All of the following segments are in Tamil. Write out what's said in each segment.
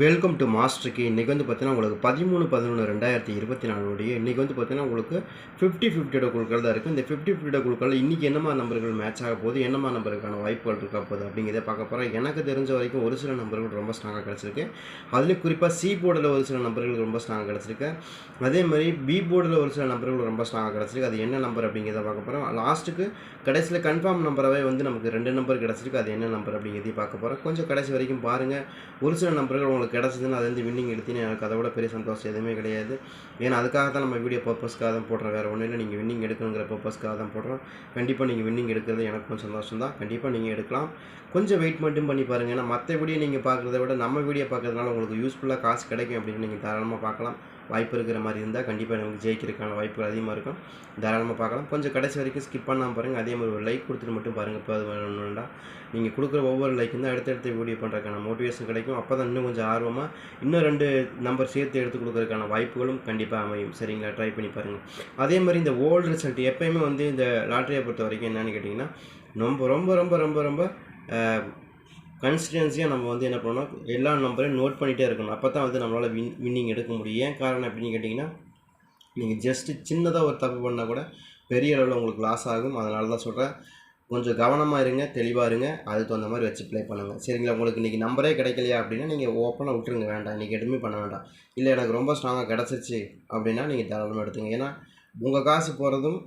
வெல்கம் டு மாஸ்டருக்கு இன்றைக்கி வந்து பார்த்தீங்கன்னா உங்களுக்கு பதிமூணு பதினொன்று ரெண்டாயிரத்தி இருபத்தி நாலுடைய இன்றைக்கி வந்து பார்த்தீங்கன்னா உங்களுக்கு ஃபிஃப்டி ஃபிஃப்டியோட குழுக்கள் தான் இருக்குது இந்த ஃபிஃப்டி ஃபிஃப்டியோட குழுக்கள் இன்றைக்கி என்னமா நம்பர்கள் மேட்ச் ஆக போகுது? என்னமா நம்பருக்கான வாய்ப்புகள் இருக்கா போகுது? அப்படிங்கிறத பார்க்க போகிறோம் எனக்கு தெரிஞ்ச வரைக்கும் ஒரு சில நம்பர்கள் ரொம்ப ஸ்ட்ராங்காக கிடச்சிருக்கு. அதுலேயும் குறிப்பாக சி போர்டில் ஒரு சில நம்பர்கள் ரொம்ப ஸ்ட்ராங்காக கிடச்சிருக்கு. அதே மாதிரி பி போர்டில் ஒரு சில நம்பர்கள் ரொம்ப ஸ்ட்ராங்காக கிடச்சிருக்கு. அது என்ன நம்பர் அப்படிங்கிறத பார்க்க போகிறோம் லாஸ்ட்டுக்கு கடைசியில் கன்ஃபார்ம் நம்பராகவே வந்து நமக்கு ரெண்டு நம்பர் கிடச்சிருக்கு. அது என்ன நம்பர் அப்படிங்கிறதையும் பார்க்க போகிறோம் கொஞ்சம் கடைசி வரைக்கும் பாருங்கள் ஒரு சில நம்பர்கள் உங்களுக்கு கிடச்சிதுன்னு அது வந்து வின்னிங் எடுத்தீங்கன்னா எனக்கு அதை விட பெரிய சந்தோஷம் எதுவுமே கிடையாது. ஏன்னா அதுக்காக தான் நம்ம வீடியோ பர்பஸ்க்காக தான் போடுறோம் வேறு ஒன்றும் இல்லை. நீங்கள் வின்னிங் எடுக்கணுங்கிற பர்பஸ்க்காக தான் போடுறோம். கண்டிப்பாக நீங்கள் வின்னிங் எடுக்கிறது எனக்கும் சந்தோஷம் தான் கண்டிப்பாக நீங்கள் எடுக்கலாம். கொஞ்சம் வெயிட் மட்டும் பண்ணி பாருங்கள் ஏன்னா மற்ற வீடியோ நீங்கள் பார்க்குறத விட நம்ம வீடியோ பார்க்குறதுனால உங்களுக்கு யூஸ்ஃபுல்லாக காசு கிடைக்கும் அப்படின்னு நீங்கள் தாராளமாக பார்க்கலாம். வாய்ப்பு இருக்கிற மாதிரி இருந்தால் கண்டிப்பாக நமக்கு ஜெயிக்கிறதுக்கான வாய்ப்புகள் அதிகமாக இருக்கும். தாராளமாக பார்க்கலாம். கொஞ்சம் கடைசி வரைக்கும் ஸ்கிப் பண்ணாமல் பாருங்கள் அதே மாதிரி ஒரு லைக் கொடுத்துட்டு மட்டும் பாருங்கள் இப்போ அது வேணும்னா நீங்கள் கொடுக்குற ஒவ்வொரு லைக்கும் தான் அடுத்தடுத்த வீடியோ பண்ணுறதுக்கான மோட்டிவேஷன் கிடைக்கும். அப்போ தான் இன்னும் கொஞ்சம் ஆர்வமாக இன்னும் ரெண்டு நம்பர் சேர்த்து எடுத்து கொடுக்குறதுக்கான வாய்ப்புகளும் கண்டிப்பாக அமையும். சரிங்களா? ட்ரை பண்ணி பாருங்கள் அதே மாதிரி இந்த ஓல்டு ரிசல்ட் எப்போயுமே வந்து இந்த லாட்ரியை பொறுத்த வரைக்கும் என்னென்னு கேட்டிங்கன்னா ரொம்ப ரொம்ப ரொம்ப ரொம்ப ரொம்ப கன்சிஸ்டன்சியாக நம்ம வந்து என்ன பண்ணணும் எல்லா நம்பரையும் நோட் பண்ணிகிட்டே இருக்கணும். அப்போ தான் வந்து நம்மளால் வின் வின்னிங் எடுக்க முடியும். ஏன் காரணம் அப்படின்னு கேட்டிங்கன்னா நீங்கள் ஜஸ்ட்டு சின்னதாக ஒரு தப்பு பண்ணால் கூட பெரிய அளவில் உங்களுக்கு லாஸ் ஆகும். அதனால தான் சொல்கிறேன் கொஞ்சம் கவனமாக இருங்க தெளிவாக இருங்க. அதுக்கு தகுந்த மாதிரி வச்சு ப்ளே பண்ணுங்கள் சரிங்களா? உங்களுக்கு இன்றைக்கி நம்பரே கிடைக்கலையா அப்படின்னா நீங்கள் ஓப்பனாக விட்டுருங்க. வேண்டாம். இன்றைக்கி எதுவுமே பண்ண வேண்டாம். இல்லை எனக்கு ரொம்ப ஸ்ட்ராங்காக கிடச்சிச்சு அப்படின்னா நீங்கள் தாராளமாக எடுத்துங்க. ஏன்னா உங்கள் காசு போகிறதும்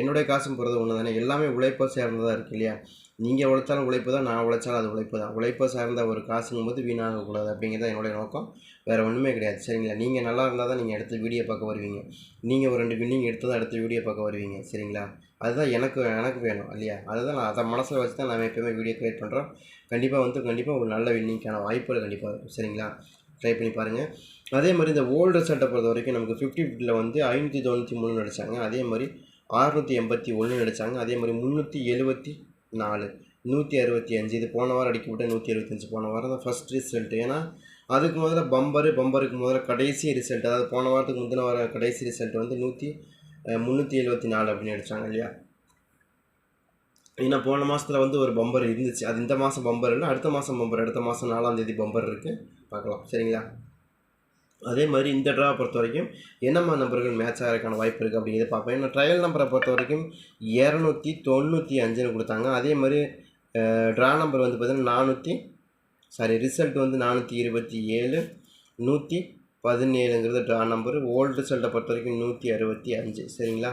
என்னுடைய காசும் போகிறதும் ஒன்று தானே எல்லாமே உழைப்பை சேர்ந்ததாக இருக்குது இல்லையா? நீங்கள் உழைச்சாலும் உழைப்பு தான் நான் உழைச்சாலும் அது உழைப்பு தான். உழைப்பை சார்ந்த ஒரு காசுங்கும் போது வீணாகக்கூடாது அப்படிங்கிறது என்னுடைய நோக்கம். வேறு ஒன்றுமே கிடையாது சரிங்களா? நீங்கள் நல்லா இருந்தால் தான் நீங்கள் அடுத்த வீடியோ பார்க்க வருவீங்க. நீங்கள் ஒரு ரெண்டு வின்னிங் எடுத்து தான் அடுத்த வீடியோ பார்க்க வருவீங்க சரிங்களா? அதுதான் எனக்கு எனக்கு வேணும் இல்லையா? அதுதான் நான் அதை மனசில் வச்சு தான் நான் எப்போயுமே வீடியோ க்ரியேட் பண்ணுறோம் கண்டிப்பாக வந்து கண்டிப்பாக ஒரு நல்ல வின்னிங்க்கான வாய்ப்புகள் கண்டிப்பாக இருக்கும் சரிங்களா? ட்ரை பண்ணி பாருங்கள் அதே மாதிரி இந்த ஓல்டு ரிசல்ட்டை பொறுத்த வரைக்கும் நமக்கு ஃபிஃப்டி ஃபிஃப்டியில் வந்து ஐநூற்றி தொண்ணூற்றி மூணு நடித்தாங்க அதே மாதிரி அறுநூற்றி எண்பத்தி ஒன்று நடித்தாங்க அதே மாதிரி முந்நூற்றி எழுபத்தி நாலு நூற்றி அறுபத்தி அஞ்சு இது போன வாரம் அடிக்கப்பட்ட நூற்றி அறுபத்தஞ்சு போன வாரம் தான் ஃபஸ்ட் ரிசல்ட் ஏன்னா அதுக்கு முதல்ல பம்பரு பம்பருக்கு முதல்ல கடைசி ரிசல்ட் அதாவது போன வாரத்துக்கு முந்தின வார கடைசி ரிசல்ட் வந்து நூற்றி முந்நூற்றி எழுபத்தி நாலு அப்படின்னு அடித்தாங்க இல்லையா? ஏன்னா போன மாதத்தில் வந்து ஒரு பம்பர் இருந்துச்சு. அது இந்த மாதம் பம்பர் இல்லை அடுத்த மாதம் பம்பர் அடுத்த மாதம் நாலாம் தேதி பம்பர் இருக்குது பார்க்கலாம். சரிங்களா? அதே மாதிரி இந்த ட்ரா பொறுத்த வரைக்கும் என்னம்மா நம்பர்கள் மேட்ச் ஆகிறதுக்கான வாய்ப்பு இருக்குது அப்படிங்கிறத பார்ப்பேன் ஏன்னா ட்ரையல் நம்பரை பொறுத்த வரைக்கும் இரநூத்தி தொண்ணூற்றி அஞ்சுன்னு கொடுத்தாங்க. அதே மாதிரி ட்ரா நம்பர் வந்து பார்த்திங்கன்னா நானூற்றி சாரி ரிசல்ட் வந்து நானூற்றி இருபத்தி ஏழு நூற்றி பதினேழுங்கிறது ட்ரா நம்பர் ஓல்டு ரிசல்ட்டை பொறுத்த வரைக்கும் நூற்றி அறுபத்தி அஞ்சு. சரிங்களா?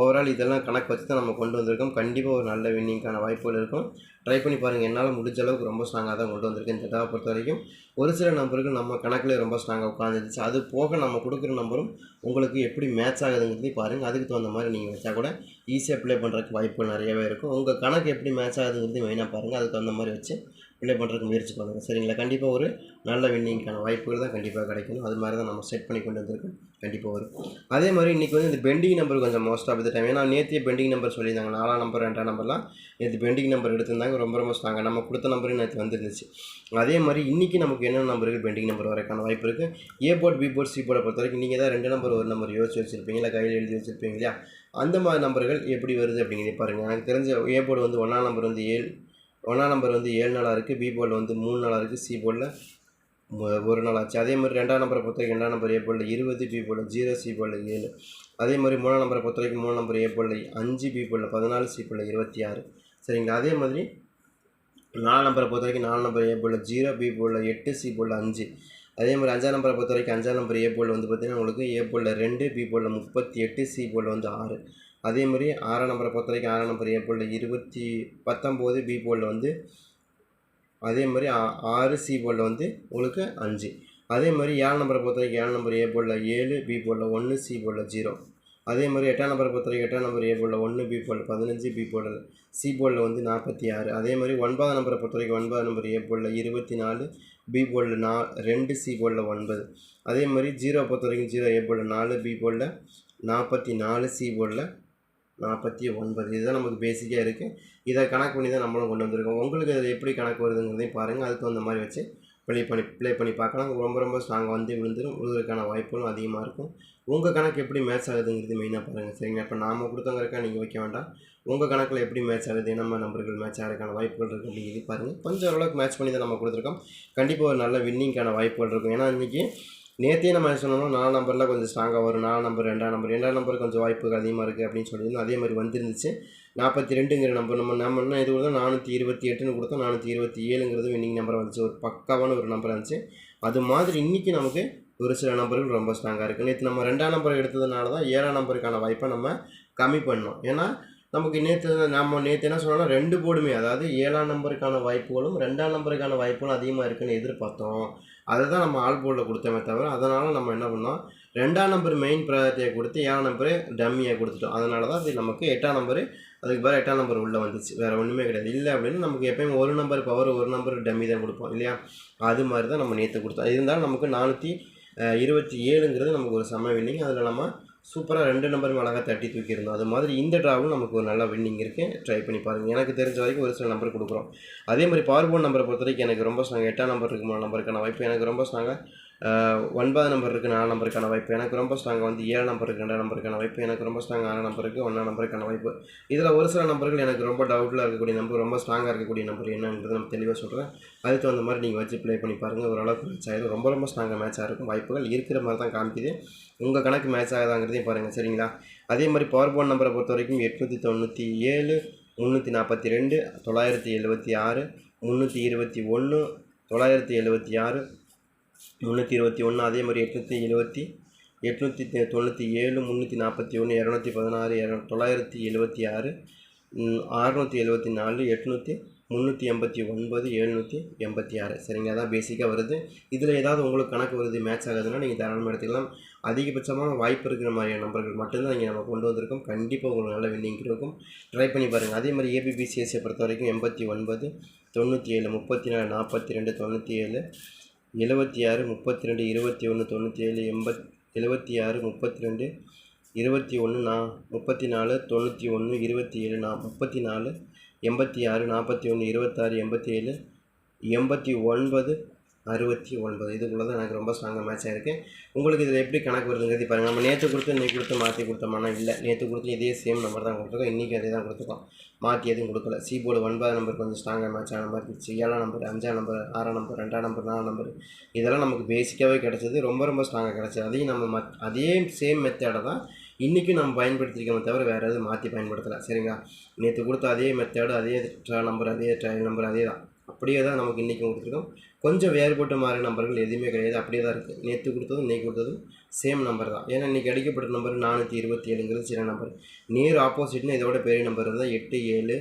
ஓவரால் இதெல்லாம் கணக்கு வச்சு தான் நம்ம கொண்டு வந்திருக்கோம். கண்டிப்பாக ஒரு நல்ல வின்னிங்க்கான வாய்ப்புகள் இருக்கும். ட்ரை பண்ணி பாருங்கள் என்னால் முடிஞ்ச அளவுக்கு ரொம்ப ஸ்ட்ராங்காக தான் கொண்டு வந்திருக்கேன். இந்த பொறுத்த வரைக்கும் ஒரு சில நம்பருக்கு நம்ம கணக்கில் ரொம்ப ஸ்ட்ராங்காக உட்காந்துருச்சு அது போக நம்ம கொடுக்குற நம்பரும் உங்களுக்கு எப்படி மேட்ச் ஆகுதுங்கிறது பாருங்கள் அதுக்கு தகுந்த மாதிரி நீங்கள் வச்சா கூட ஈஸியாக ப்ளே பண்ணுறதுக்கு வாய்ப்புகள் நிறையவே இருக்கும். உங்கள் கணக்கு எப்படி மேட்ச் ஆகுதுங்கிறது மெயினாக பாருங்கள் அதுக்கு தகுந்த மாதிரி வச்சு ப்ளே பண்ணுறதுக்கு முயற்சி பண்ணுங்கள் சரிங்களா? கண்டிப்பாக ஒரு நல்ல வின்னிங்க்கான வாய்ப்புகள் தான் கண்டிப்பாக கிடைக்கணும். அது மாதிரி தான் நம்ம செட் பண்ணி கொண்டு வந்திருக்கோம். கண்டிப்பாக வரும். அதே மாதிரி இன்றைக்கி வந்து இந்த பெண்டிங் நம்பர் கொஞ்சம் மோஸ்ட் ஆஃப் த டைம் ஏன்னா நேற்று பெண்டிங் நம்பர் சொல்லியிருந்தாங்க. நாலாம் நம்பர் ரெண்டாம் நம்பர்லாம் நேற்று பெண்டிங் நம்பர் எடுத்திருந்தாங்க. ரொம்ப ரொம்ப ஸ்ட்ராங்க நம்ம கொடுத்த நம்பரும் நேற்று வந்துருந்துச்சு. அதே மாதிரி இன்றைக்கி நமக்கு என்ன நம்பருக்கு பெண்டிங் நம்பர் வரக்கான வாய்ப்பு இருக்குது A board B board C போர்டை பொறுத்த வரைக்கும் நீங்கள் தான் ரெண்டு நம்பர் ஒரு நம்பர் யோசிச்சு வச்சுருப்பீங்க. இல்லை கையில் எழுதி வச்சுருப்பீங்க இல்லையா? அந்த மாதிரி நம்பர்கள் எப்படி வருது அப்படிங்கிறத பாருங்கள் எனக்கு தெரிஞ்ச ஏ போர்டு வந்து ஒன்றாம் நம்பர் வந்து ஏழு ஒன்றாம் நம்பர் வந்து ஏழு நாளாக இருக்குது பி போர்டில் வந்து மூணு நாளாக இருக்குது சி போர்டில் ஒரு நாள் ஆச்சு அதே மாதிரி ரெண்டாம் நம்பரை பொறுத்த வரைக்கும் ரெண்டாம் நம்பர் ஏ போர்டில் இருபது பி போர்டில் ஜீரோ சி போர்டில் ஏழு அதே மாதிரி மூணாம் நம்பரை பொறுத்த வரைக்கும் மூணு நம்பர் ஏ போர்டில் அஞ்சு பி போர்டில் பதினாலு சி போர்டில் இருபத்தி ஆறு சரிங்களா அதே மாதிரி நாலு நம்பரை பொறுத்த வரைக்கும் நாலு நம்பர் ஏ போர்டில் ஜீரோ பி போர்டில் எட்டு சி போர்டில் அஞ்சு அதே மாதிரி அஞ்சாம் நம்பரை பொறுத்த வரைக்கும் அஞ்சாம் நம்பர் ஏ போர்டில் வந்து பார்த்திங்கன்னா உங்களுக்கு ஏ போர்டில் ரெண்டு பி போர்டில் முப்பத்தி எட்டு சி போர்டில் வந்து ஆறு அதே மாதிரி ஆறாம் நம்பரை பொறுத்த வரைக்கும் ஆறாம் நம்பர் ஏ இருபத்தி பத்தொம்போது பி போர்டில் வந்து அதே மாதிரி ஆறு சி போர்டில் வந்து உங்களுக்கு அஞ்சு. அதே மாதிரி ஏழு நம்பரை பொறுத்த வரைக்கும் ஏழு நம்பர் ஏ போர்டில் ஏழு பி போர்டில் ஒன்று சி போர்டில் ஜீரோ. அதே மாதிரி எட்டாம் நம்பரை பொறுத்த வரைக்கும் எட்டாம் நம்பர் ஏ போர்டில் ஒன்று பி போர்டில் பதினஞ்சு பி போர்டில் சி போர்டில் வந்து நாற்பத்தி ஆறு அதே மாதிரி ஒன்பதாம் நம்பரை பொறுத்த வரைக்கும் ஒன்பதாம் நம்பர் ஏ போர்டில் இருபத்தி நாலு பி போர்டில் நா ரெண்டு சி போர்டில் ஒன்பது. அதே மாதிரி ஜீரோ பொறுத்த வரைக்கும் ஜீரோ ஏ போர்டில் நாலு பி போர்டில் நாற்பத்தி நாலு சி போர்டில் நாற்பத்தி ஒன்பது இதுதான் நமக்கு பேசிக்காக இருக்குது இதை கணக்கு பண்ணி தான் நம்மளும் கொண்டு வந்திருக்கோம். உங்களுக்கு அதில் எப்படி கணக்கு வருதுங்கிறதையும் பாருங்கள் அதுக்கு தகுந்த மாதிரி வச்சு ப்ளே பண்ணி ப்ளே பண்ணி பார்க்கலாம். ரொம்ப ரொம்ப ஸ்ட்ராங்காக வந்து விழுந்துடும் விழுதுறதுக்கான வாய்ப்புகளும் அதிகமாக இருக்கும். உங்கள் கணக்கு எப்படி மேட்ச் ஆகுதுங்கிறது மெயினாக பாருங்கள் சரிங்களா? இப்போ நாம கொடுத்தவங்க நீங்கள் வைக்க வேண்டாம். உங்கள் கணக்கில் எப்படி மேட்ச் ஆகுது? நம்ம நம்பர்கள் மேட்ச் ஆகிறதுக்கான வாய்ப்புகள் இருக்குது அப்படிங்கிறது பாருங்கள் கொஞ்சம் ஓரளவுக்கு மேட்ச் பண்ணி தான் நம்ம கொடுத்துருக்கோம். கண்டிப்பாக ஒரு நல்ல வின்னிங்க்கான வாய்ப்புகள் இருக்கும். ஏன்னா இன்றைக்கி நேற்றே நம்ம என்ன சொன்னோம்னா நாலு நம்பரில் கொஞ்சம் ஸ்ட்ராங்காக வரும். நாலு நம்பர் ரெண்டாம் நம்பர் ரெண்டாம் நம்பர் கொஞ்சம் வாய்ப்புகள் அதிகமாக இருக்குது அப்படின்னு சொல்லியிருந்தோம். அதே மாதிரி வந்துருந்துச்சு. நாற்பத்தி ரெண்டுங்கிற நம்பர் நம்ம நம்ம என்ன இது கொடுத்தோம்? நானூற்றி இருபத்தி எட்டுன்னு கொடுத்தோம். நானூற்றி இருபத்தி ஏழுங்கிறது வின்னிங் நம்பர் வந்துச்சு ஒரு பக்காவான ஒரு நம்பர் இருந்துச்சு. அது மாதிரி இன்றைக்கி நமக்கு ஒரு சில நம்பர்கள் ரொம்ப ஸ்ட்ராங்காக இருக்குது நேற்று நம்ம ரெண்டாம் நம்பர் எடுத்ததுனால தான் ஏழாம் நம்பருக்கான வாய்ப்பை நம்ம கம்மி பண்ணோம். ஏன்னா நமக்கு நேற்று நம்ம நேற்று என்ன சொன்னோம்னா ரெண்டு போர்டுமே அதாவது ஏழாம் நம்பருக்கான வாய்ப்புகளும் ரெண்டாம் நம்பருக்கான வாய்ப்புகளும் அதிகமாக இருக்குன்னு எதிர்பார்த்தோம். அதை தான் நம்ம ஆல் போர்டில் கொடுத்தோமே தவிர அதனால் நம்ம என்ன பண்ணோம்? ரெண்டாம் நம்பர் மெயின் ப்ரையாரிட்டியை கொடுத்து ஏழாம் நம்பரு டம்மியாக கொடுத்துட்டோம். அதனால தான் அது நமக்கு எட்டாம் நம்பரு அதுக்கு பேர் எட்டாம் நம்பர் உள்ளே வந்துச்சு. வேறு ஒன்றுமே கிடையாது. இல்லை அப்படின்னு நமக்கு எப்பயும் ஒரு நம்பர் பவர் ஒரு நம்பர் டம்மி தான் கொடுப்போம் இல்லையா? அது மாதிரி தான் நம்ம நேற்று கொடுத்தோம். இருந்தாலும் நமக்கு நானூற்றி இருபத்தி ஏழுங்கிறது நமக்கு ஒரு சம வின்னிங் அதில் நம்ம சூப்பராக ரெண்டு நம்பரும் அழகாக தட்டி தூக்கியிருந்தோம். அது மாதிரி இந்த ட்ராவும் நமக்கு ஒரு நல்ல வின்னிங் இருக்குது ட்ரை பண்ணி பாருங்கள் எனக்கு தெரிஞ்ச வரைக்கும் ஒரு சில நம்பர் கொடுக்குறோம். அதே மாதிரி பவர் போன் நம்பரை பொறுத்த வரைக்கும் எனக்கு ரொம்ப ஸ்ட்ராங் எட்டாம் நம்பர் இருக்குமா நம்பருக்கான வாய்ப்பு எனக்கு ரொம்ப ஸ்ட்ராங்காக ஒன்பது நம்பர் இருக்குது நாலு நம்பருக்கான வாய்ப்பு. எனக்கு ரொம்ப ஸ்ட்ராங்காக வந்து ஏழு நம்பருக்கு ரெண்டு ரெண்டாம் நம்பருக்கான வாய்ப்பு. எனக்கு ரொம்ப ஸ்ட்ராங் ஆறு நம்பருக்கு ஒன்றாம் நம்பருக்கான வாய்ப்பு. இதில் ஒரு சில நம்பர்கள் எனக்கு ரொம்ப டவுட்டில் இருக்கக்கூடிய நம்பர் ரொம்ப ஸ்ட்ராங்காக இருக்கக்கூடிய நம்பர் என்னன்றது நம்ம தெளிவாக சொல்கிறேன் அதுக்கு தகுந்த மாதிரி நீங்கள் வச்சு ப்ளே பண்ணி பாருங்கள் ஓரளவுக்கு மேட்ச் ஆகிடும் ரொம்ப ரொம்ப ஸ்ட்ராங்காக மேட்சாக இருக்கும். வாய்ப்புகள் இருக்கிற மாதிரி தான் காமிக்குது. உங்கள் கணக்கு மேட்ச் ஆகுதாங்கிறதையும் பாருங்கள் சரிங்களா? அதே மாதிரி பவர் போன் நம்பரை பொறுத்த வரைக்கும் எட்நூற்றி தொண்ணூற்றி ஏழு முந்நூற்றி நாற்பத்தி ரெண்டு தொள்ளாயிரத்தி எழுபத்தி ஆறு முந்நூற்றி இருபத்தி ஒன்று தொள்ளாயிரத்தி எழுபத்தி ஆறு முந்நூற்றி இருபத்தி ஒன்று அதே மாதிரி எட்நூற்றி எழுபத்தி எட்நூற்றி தொண்ணூற்றி ஏழு முந்நூற்றி நாற்பத்தி ஒன்று இரநூத்தி பதினாறு இர தொள்ளாயிரத்தி எழுபத்தி ஆறு அறுநூற்றி எழுபத்தி நாலு எட்நூற்றி முந்நூற்றி எண்பத்தி ஒன்பது எழுநூற்றி எண்பத்தி ஆறு. சரிங்க அதான் பேசிக்காக வருது. இதில் ஏதாவது உங்களுக்கு கணக்கு வருது மேட்ச் ஆகுதுன்னா நீங்கள் தாராளமாக எடுத்துக்கலாம். அதிகபட்சமாக வாய்ப்பு இருக்கிற மாதிரியான நம்பர்கள் மட்டும்தான் இங்கே நம்ம கொண்டு வந்திருக்கோம். கண்டிப்பாக உங்களுக்கு நல்ல வின்னிங் இருக்கும். ட்ரை பண்ணி பாருங்கள் அதே மாதிரி ஏபிபிசிஎஸ்சியை பொறுத்த வரைக்கும் எண்பத்தி ஒன்பது தொண்ணூற்றி ஏழு முப்பத்தி நாலு நாற்பத்தி ரெண்டு தொண்ணூற்றி ஏழு எழுபத்தி ஆறு முப்பத்தி ரெண்டு இருபத்தி ஒன்று தொண்ணூற்றி ஏழு எண்பத் எழுபத்தி ஆறு முப்பத்தி ரெண்டு இருபத்தி ஒன்று நா முப்பத்தி நாலு தொண்ணூற்றி ஒன்று இருபத்தி ஏழு நா முப்பத்தி நாலு எண்பத்தி ஆறு நாற்பத்தி ஒன்று இருபத்தாறு எண்பத்தி ஏழு எண்பத்தி ஒன்பது அறுபத்தி ஒன்பது. இதுக்குள்ளே தான் எனக்கு ரொம்ப ஸ்ட்ராங்காக மேட்ச் ஆகிருக்கு உங்களுக்கு இதில் எப்படி கணக்கு வருதுங்கிறது பாருங்கள் நம்ம நேற்று கொடுத்து இன்றைக்கி கொடுத்து மாற்றி கொடுத்தோம்னா இல்லை. நேற்று கொடுத்து இதே சேம் நம்பர் தான் கொடுத்துருக்கோம். இன்றைக்கி அதே தான் கொடுத்துருக்கோம். மாற்றி எதுவும் கொடுக்கல. சி போர்டு ஒன்பது நம்பர் கொஞ்சம் ஸ்ட்ராங்காக மேட்ச் ஆன மாதிரி இருந்துச்சு. ஏழாம் நம்பர் அஞ்சாம் நம்பர் ஆறாம் நம்பர் ரெண்டாம் நம்பர் நாலாம் நம்பர் இதெல்லாம் நமக்கு பேசிக்காகவே கிடச்சது. ரொம்ப ரொம்ப ஸ்ட்ராங்காக கிடச்சிது அதையும் நம்ம மத் அதே சேம் மெத்தேடை தான் இன்றைக்கும் நம்ம பயன்படுத்திருக்கோமே தவிர வேறு எதுவும் மாற்றி பயன்படுத்தலை. சரிங்களா? நேற்று கொடுத்த அதே மெத்தேடு அதே ட்ரா நம்பர் அதே ட்ரையல் நம்பர் அதே தான். அப்படியே தான் நமக்கு இன்றைக்கும் கொடுத்துருக்கோம். கொஞ்சம் வேறுபட்ட மாறி நம்பர்கள் எதுவுமே கிடையாது. அப்படியே தான் இருக்குது நேற்று கொடுத்ததும் இன்றைக்கி கொடுத்ததும் சேம் நம்பர் தான். ஏன்னா இன்றைக்கி அடிக்கப்பட்ட நம்பர் நானூற்றி இருபத்தி ஏழுங்கிறது சின்ன நம்பர் நேர் ஆப்போசிட்னு இதோட பெரிய நம்பர் இருந்தால் எட்டு ஏழு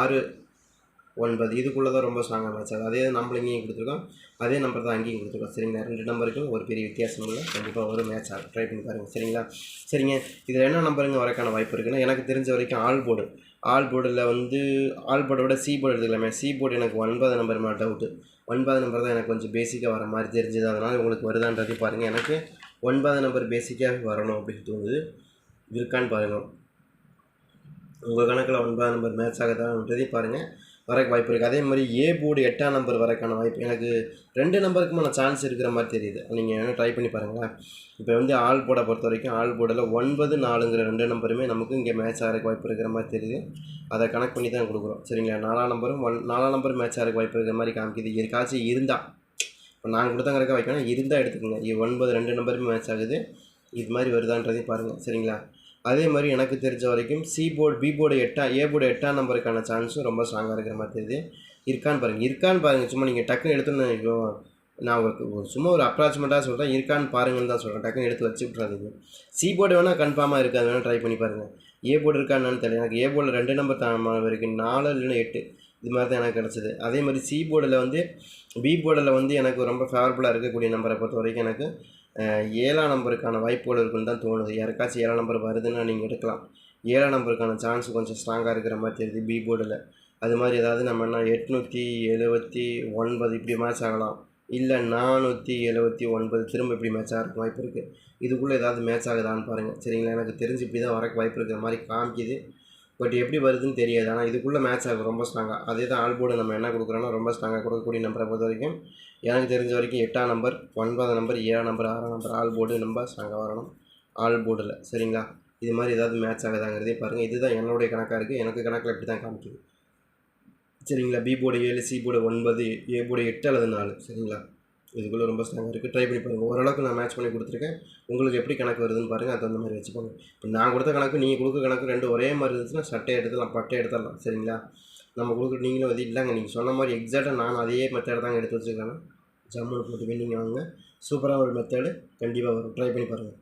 ஆறு ஒன்பது. இதுக்குள்ளே தான் ரொம்ப ஸ்ட்ராங்காக மேட்ச் ஆகுது. அதே நம்மள இங்கேயும் கொடுத்துருக்கோம். அதே நம்பர் தான் அங்கேயும் கொடுத்துருக்கோம். சரிங்களா? ரெண்டு நம்பருக்கும் ஒரு பெரிய வித்தியாசம் இல்லை. கண்டிப்பாக ஒரு மேட்ச் ஆகும். ட்ரை பண்ணி பாருங்கள் சரிங்களா? சரிங்க. இதில் என்ன நம்பருங்க வரக்கான வாய்ப்பு இருக்குன்னா எனக்கு தெரிஞ்ச வரைக்கும் ஆல் போர்டு ஆல் போர்டில் வந்து ஆல் போர்டை விட சி போர்டு எடுத்துக்கலாமே. சி போர்டு எனக்கு ஒன்பது நம்பர் மேலே டவுட்டு ஒன்பது நம்பர் தான் எனக்கு கொஞ்சம் பேசிக்காக வர மாதிரி தெரிஞ்சது. அதனால் உங்களுக்கு வருதான்றது பாருங்கள் எனக்கு ஒன்பது நம்பர் பேசிக்காக வரணும் அப்படின்னு தோணுது. இருக்கான்னு பாருங்கள் உங்கள் கணக்கில் ஒன்பது நம்பர் மேட்ச் ஆகுதான்றதையும் பாருங்கள் வரக்கு வாய்ப்பு இருக்குது அதே மாதிரி ஏ போர்டு எட்டாம் நம்பர் வரக்கான வாய்ப்பு எனக்கு ரெண்டு நம்பருக்குமான சான்ஸ் இருக்கிற மாதிரி தெரியுது. நீங்கள் வேணும் ட்ரை பண்ணி பாருங்களேன். இப்போ வந்து ஆள் போட பொறுத்த வரைக்கும் ஆள் போர்டில் ஒன்பது நாலுங்கிற ரெண்டு நம்பருமே நமக்கு இங்கே மேட்ச் ஆகிறக்கு வாய்ப்பு இருக்கிற மாதிரி தெரியுது. அதை கனெக்ட் பண்ணி தான் கொடுக்குறோம். சரிங்களா? நாலாம் நம்பரும் ஒன் நாலாம் நம்பர் மேட்ச் ஆகிறக்கு வாய்ப்பு இருக்கிற மாதிரி காமிக்குது. யாருக்காச்சும் இருந்தால் இப்போ நான் கொடுத்தங்கிறக்க வைக்கணும். இருந்தால் எடுத்துக்கோங்க. இது ஒன்பது ரெண்டு நம்பருமே மேட்ச் ஆகுது. இது மாதிரி வருதான்றதையும் பாருங்கள் சரிங்களா? அதே மாதிரி எனக்கு தெரிஞ்ச வரைக்கும் சி போர்டு பி போர்டு எட்டா ஏ போர்டு எட்டாம் நம்பருக்கான சான்ஸும் ரொம்ப ஸ்ட்ராங்காக இருக்கிற மாதிரி தெரியுது இருக்கான்னு பாருங்கள் இருக்கான்னு பாருங்கள் சும்மா நீங்கள் டக்குன்னு எடுத்துன்னு ஐயோ நான் உங்களுக்கு ஒரு சும்மா ஒரு அப்ராச்மெண்ட்டாக சொல்கிறேன் இருக்கான்னு பாருங்கன்னு தான் சொல்கிறேன் டக்குன்னு எடுத்து வச்சு விட்றாதீங்க சி போர்டு வேணால் கன்ஃபார்மாக இருக்காது வேணால் ட்ரை பண்ணி பாருங்கள் ஏ போர்டு இருக்கான்னு தெரியல. எனக்கு ஏ போர்டில் ரெண்டு நம்பர் தான் இருக்குது நாலு இல்லைன்னா எட்டு. இது மாதிரி தான் எனக்கு கிடச்சிது. அதே மாதிரி சி போர்டில் வந்து பி போர்டில் வந்து எனக்கு ரொம்ப ஃபேவரபுளாக இருக்கக்கூடிய நம்பரை பொறுத்த வரைக்கும் எனக்கு ஏழாம் நம்பருக்கான வாய்ப்புகள் இருக்குன்னு தான் தோணுது. யாருக்காச்சும் ஏழாம் நம்பர் வருதுன்னா நீங்கள் எடுக்கலாம். ஏழாம் நம்பருக்கான சான்ஸ் கொஞ்சம் ஸ்ட்ராங்காக இருக்கிற மாதிரி தெரியுது பி போர்டில் அது மாதிரி ஏதாவது நம்ம என்ன எட்நூற்றி எழுபத்தி ஒன்பது இப்படி மேட்ச் ஆகலாம். இல்லை நானூற்றி எழுபத்தி ஒன்பது திரும்ப இப்படி மேட்ச் ஆகிறதுக்கு வாய்ப்பு இருக்குது இதுக்குள்ளே ஏதாவது மேட்ச் ஆகுதான்னு பாருங்கள் சரிங்களா? எனக்கு தெரிஞ்சு இப்படி தான் வரக்கு வாய்ப்பு இருக்கிற மாதிரி காமிக்குது. பட் எப்படி வருதுன்னு தெரியாது. ஆனால் இதுக்குள்ளே மேட்ச் ஆகும் ரொம்ப ஸ்ட்ராங்காக அதே தான் ஆல் போர்டு நம்ம என்ன கொடுக்குறோன்னா ரொம்ப ஸ்ட்ராங்காக கொடுக்கக்கூடிய நம்பரை பொறுத்த வரைக்கும் எனக்கு தெரிஞ்ச வரைக்கும் எட்டாம் நம்பர் ஒன்பதாம் நம்பர் ஏழாம் நம்பர் ஆறாம் நம்பர் ஆல் போர்டு ரொம்ப ஸ்ட்ராங்காக வரணும். ஆல் போர்டில் சரிங்களா? இது மாதிரி ஏதாவது மேட்ச் ஆகுதாங்கிறதே பாருங்கள் இதுதான் என்னுடைய கணக்காக இருக்குது எனக்கு கணக்கில் இப்படி தான் காமிக்குது. சரிங்களா? பி போர்டு ஏழு சி போர்டு ஒன்பது ஏ போர்டு எட்டு அல்லது நாலு சரிங்களா? இதுக்குள்ளே ரொம்ப ஸ்ட்ராங்காக இருக்குது ட்ரை பண்ணி பாருங்கள் ஓரளவுக்கு நான் மேட்ச் பண்ணி கொடுத்துருக்கேன். உங்களுக்கு எப்படி கணக்கு வருதுன்னு பாருங்கள் அது தகுந்த மாதிரி வச்சுப்பாங்க இப்போ நான் கொடுத்த கணக்கு நீங்கள் கொடுக்குற கணக்கு ரெண்டு ஒரே மாதிரி இருந்துச்சுன்னா சட்டை எடுத்துடலாம் பட்டை எடுத்துடலாம். சரிங்களா? நம்ம கொடுக்குற நீங்களும் வந்து இல்லைங்க. நீங்கள் சொன்ன மாதிரி எக்ஸாக்டாக நான் அதே மெத்தட் தாங்க எடுத்து வச்சுருக்கேன். ஜம்முன்னு போட்டு நீங்கள் வாங்க சூப்பராக ஒரு மெத்தேடு கண்டிப்பாக வரும். ட்ரை பண்ணி பாருங்கள்